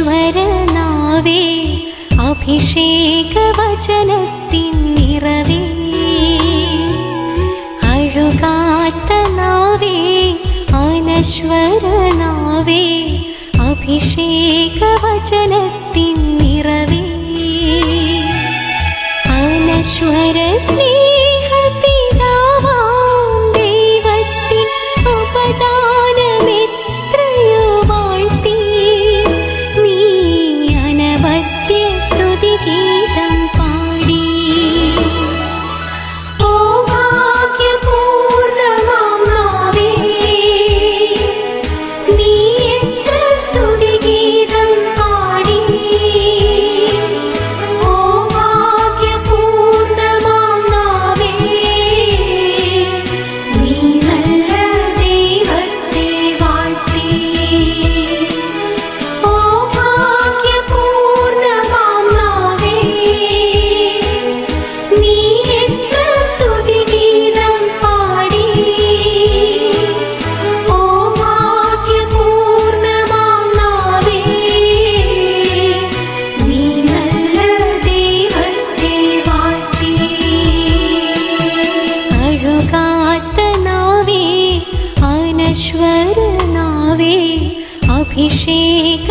ഈശ്വരനാവേ അഭിഷേകവചനത്തിൻ നിറവേ അഴുകാത്ത നാവേ അനശ്വരനാവേ അഭിഷേകവചനത്തിൻ നിറവേ അനശ്വര സ്നേഹ 的吉祥。അഭിഷേക അഭിഷേകവചനത്തിൻ